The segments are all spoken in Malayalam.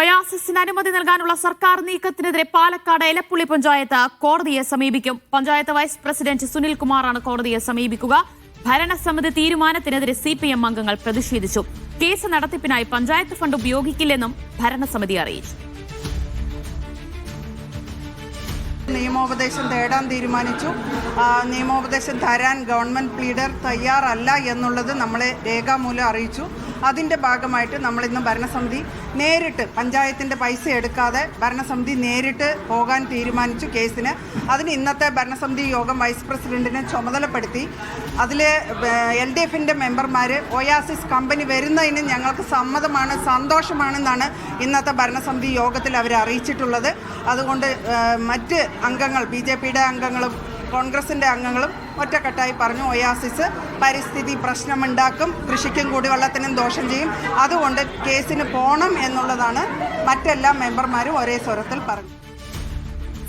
ഒയാസിസിന് അനുമതി നൽകാനുള്ള സർക്കാർ നീക്കത്തിനെതിരെ പാലക്കാട് എലപ്പുള്ളി പഞ്ചായത്ത് കോടതിയെ സമീപിക്കും. പഞ്ചായത്ത് വൈസ് പ്രസിഡന്റ് സുനിൽ കുമാറാണ് കോടതിയെ സമീപിക്കുക. ഭരണസമിതി തീരുമാനത്തിനെതിരെ സി പി എം അംഗങ്ങൾ പ്രതിഷേധിച്ചു. കേസ് നടത്തിപ്പിനായി പഞ്ചായത്ത് ഫണ്ട് ഉപയോഗിക്കില്ലെന്നും ഭരണസമിതി അറിയിച്ചു. നിയമോപദേശം തേടാൻ തീരുമാനിച്ചു. നിയമോപദേശം തരാൻ ഗവൺമെന്റ് പ്ലീഡർ തയ്യാറല്ല എന്നുള്ളത് നമ്മളെ രേഖാമൂലം അറിയിച്ചു. അതിന്റെ ഭാഗമായിട്ട് നമ്മൾ ഇന്ന് ഭരണസമിതി നേരിട്ട് പഞ്ചായത്തിന്റെ പൈസ എടുക്കാതെ ഭരണസമിതി നേരിട്ട് പോകാൻ തീരുമാനിച്ചു കേസിന്. അതിന് ഇന്നത്തെ ഭരണസമിതി യോഗം വൈസ് പ്രസിഡന്റിനെ ചുമതലപ്പെടുത്തി. അതിൽ എൽ ഡി എഫിന്റെ മെമ്പർമാർ ഒയാസിസ് കമ്പനി വരുന്നതിന് ഞങ്ങൾക്ക് സമ്മതമാണ് സന്തോഷമാണെന്നാണ് ഇന്നത്തെ ഭരണസമിതി യോഗത്തിൽ അവർ അറിയിച്ചിട്ടുള്ളത്. അതുകൊണ്ട് മറ്റ് അംഗങ്ങൾ ബി ജെ പിയുടെ അംഗങ്ങളും കോൺഗ്രസിന്റെ അംഗങ്ങളും ഒറ്റക്കെട്ടായി പറഞ്ഞു ഒയാസിസ് പരിസ്ഥിതി പ്രശ്നമുണ്ടാക്കും കൃഷിക്കും കുടിവെള്ളത്തിനും ദോഷം ചെയ്യും. അതുകൊണ്ട് കേസിന് പോകണം എന്നുള്ളതാണ് മറ്റെല്ലാ മെമ്പർമാരും ഒരേ സ്വരത്തിൽ പറഞ്ഞു.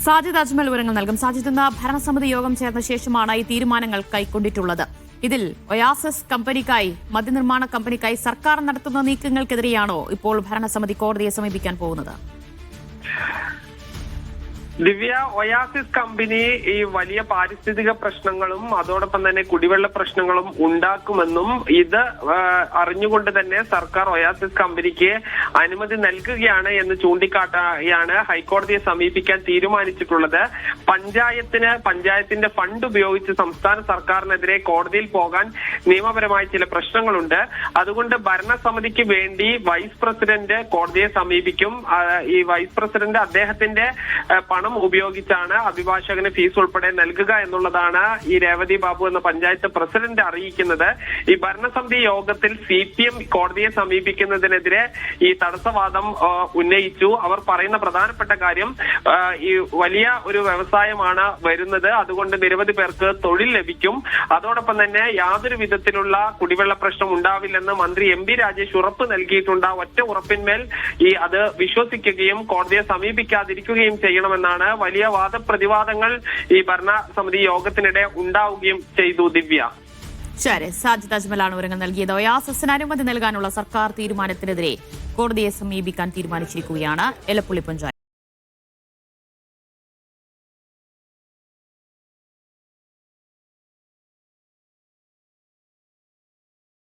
സാജിദ് അജ്മൽ വിവരങ്ങൾ നൽകും. സാജിദ് ഭരണസമിതി യോഗം ചേർന്ന ശേഷമാണ് ഈ തീരുമാനങ്ങൾ കൈക്കൊണ്ടിട്ടുള്ളത്. ഇതിൽ ഒയാസസ് കമ്പനിക്കായി മദ്യനിർമ്മാണ കമ്പനിക്കായി സർക്കാർ നടത്തുന്ന നീക്കങ്ങൾക്കെതിരെയാണോ ഇപ്പോൾ ഭരണസമിതി കോടതിയെ സമീപിക്കാൻ പോകുന്നത്? ദിവ്യ ഒയാസിസ് കമ്പനി ഈ വലിയ പാരിസ്ഥിതിക പ്രശ്നങ്ങളും അതോടൊപ്പം തന്നെ കുടിവെള്ള പ്രശ്നങ്ങളും ഉണ്ടാക്കുമെന്നും ഇത് അറിഞ്ഞുകൊണ്ട് തന്നെ സർക്കാർ ഒയാസിസ് കമ്പനിക്ക് അനുമതി നൽകുകയാണ് എന്ന് ചൂണ്ടിക്കാട്ടിയാണ് ഹൈക്കോടതിയെ സമീപിക്കാൻ തീരുമാനിച്ചിട്ടുള്ളത്. പഞ്ചായത്തിന് പഞ്ചായത്തിന്റെ ഫണ്ട് ഉപയോഗിച്ച് സംസ്ഥാന സർക്കാരിനെതിരെ കോടതിയിൽ പോകാൻ നിയമപരമായ ചില പ്രശ്നങ്ങളുണ്ട്. അതുകൊണ്ട് ഭരണസമിതിക്ക് വേണ്ടി വൈസ് പ്രസിഡന്റ് കോടതിയെ സമീപിക്കും. ഈ വൈസ് പ്രസിഡന്റ് അദ്ദേഹത്തിന്റെ ആ, പണം ഉപയോഗിച്ചാണ് അഭിഭാഷകന് ഫീസ് ഉൾപ്പെടെ നൽകുക എന്നുള്ളതാണ് ഈ രേവതി ബാബു എന്ന പഞ്ചായത്ത് പ്രസിഡന്റ് അറിയിക്കുന്നത്. ഈ ഭരണസമിതി യോഗത്തിൽ സി പി എം കോടതിയെ സമീപിക്കുന്നതിനെതിരെ ഈ തടസ്സവാദം ഉന്നയിച്ചു. അവർ പറയുന്ന പ്രധാനപ്പെട്ട കാര്യം ഈ വലിയ ഒരു വ്യവസായമാണ് വരുന്നത്. അതുകൊണ്ട് നിരവധി പേർക്ക് തൊഴിൽ ലഭിക്കും. അതോടൊപ്പം തന്നെ യാതൊരു വിധത്തിലുള്ള കുടിവെള്ള പ്രശ്നം ഉണ്ടാവില്ലെന്ന് മന്ത്രി എം പി രാജേഷ് ഉറപ്പ് നൽകിയിട്ടുണ്ട്. ഒറ്റ ഉറപ്പിന്മേൽ ഈ അത് വിശ്വസിക്കുകയും കോടതിയെ സമീപിക്കാതിരിക്കുകയും ചെയ്യണമെന്നാണ് വലിയ വാദപ്രതിവാദങ്ങൾ ഈ ഭരണസമിതി യോഗത്തിനിടെ ഉണ്ടാവുകയും ചെയ്തു ദിവ്യ. ശരി സാജിദ് അജ്മലാണ് വിവരങ്ങൾ നൽകിയത്. ഒയാസസിന് അനുമതി നൽകാനുള്ള സർക്കാർ തീരുമാനത്തിനെതിരെ കോടതിയെ സമീപിക്കാൻ തീരുമാനിച്ചിരിക്കുകയാണ് എലപ്പുള്ളി പഞ്ചായത്ത്